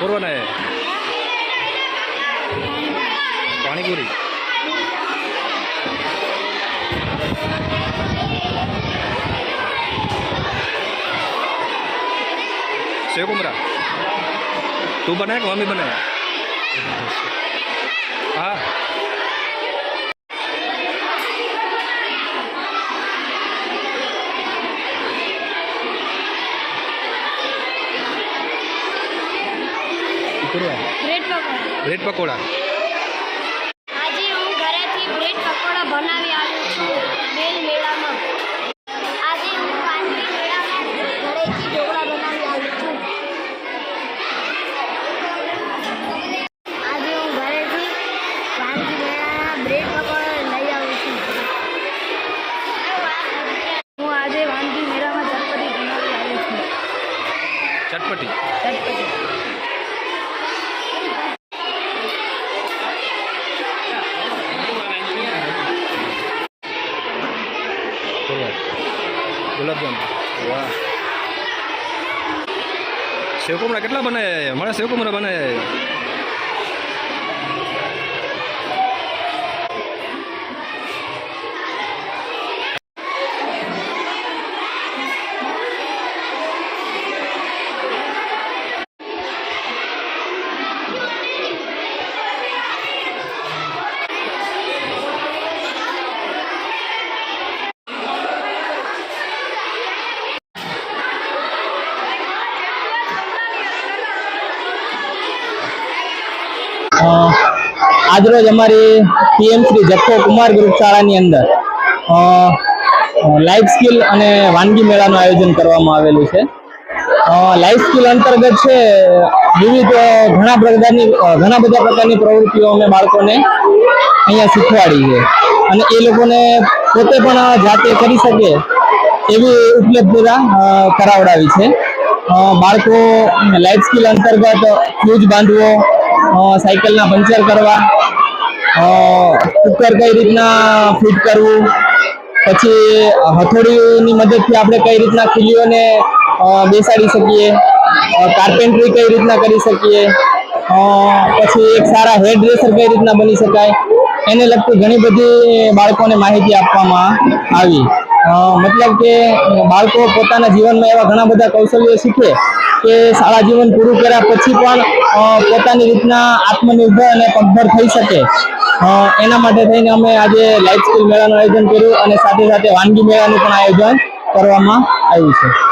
પૂર્વને પાણીપુરી. સેવ કુમરા. તું બનાય કે મમ્મી બનાય? હા. કરવા બ્રેડ પકોડા. બ્રેડ પકોડા? આજે હું ઘરેથી બ્રેડ પકોડા બનાવી આવ્યો છું બેલ મેળામાં. આજે હું વાનગી મેળામાં ઘરેથી ઢોકળા બનાવી આવ્યો છું. આજે હું ઘરેથી વાનગી મેળામાં બ્રેડ પકોડા લઈ આવ્યો છું. હું આજે વાનગી મેળામાં ચટપટી બનાવી આવ્યો છું. ચટપટી? ચટપટી. ગુલાબજાંબુ વાહ. સેવ કુમરા કેટલા બને મારે સેવ કુમરા આજરોજ અમારી પીએમ શ્રી જખો કુમાર ગ્રુપ શાળાની અંદર લાઈફ સ્કિલ અને વાનગી મેળાનું આયોજન કરવામાં આવેલું છે. લાઈફ સ્કિલ અંતર્ગત છે, વિવિધ ઘણા પ્રકારની ઘણા બધા પ્રકારની પ્રવૃત્તિઓ અમે બાળકોને અહીંયા શીખવાડી છે. અને એ લોકોને પોતે પણ જાતે કરી શકે એવી ઉપલબ્ધતા કરાવડાવી છે. બાળકો લાઈફ સ્કિલ અંતર્ગત ફ્યુઝ બાંધવો સાયકલના પંચર કરવા કુકર કઈ રીતના ફિટ કરવું? પછી હથોડીની મદદથી આપણે કઈ રીતના ખીલીઓને બેસાડી શકીએ? કાર્પેન્ટ્રી કઈ રીતના કરી શકીએ? પછી એક સારા હેર ડ્રેસર કઈ રીતના બની શકાય? એને લગતી ઘણી બધી બાળકોને માહિતી આપવામાં આવી. મતલબ કે બાળકો પોતાના જીવનમાં એવા ઘણા બધા કૌશલ્યો શીખે કે શાળા જીવન પૂરું કર્યા પછી પણ પોતાની રીતના આત્મનિર્ભર અને પગભર થઈ શકે. એના માટે થઈને અમે આજે લાઈફ સ્કિલ મેળાનું આયોજન કર્યું અને સાથે સાથે વાનગી મેળાનું પણ આયોજન કરવામાં આવ્યું છે.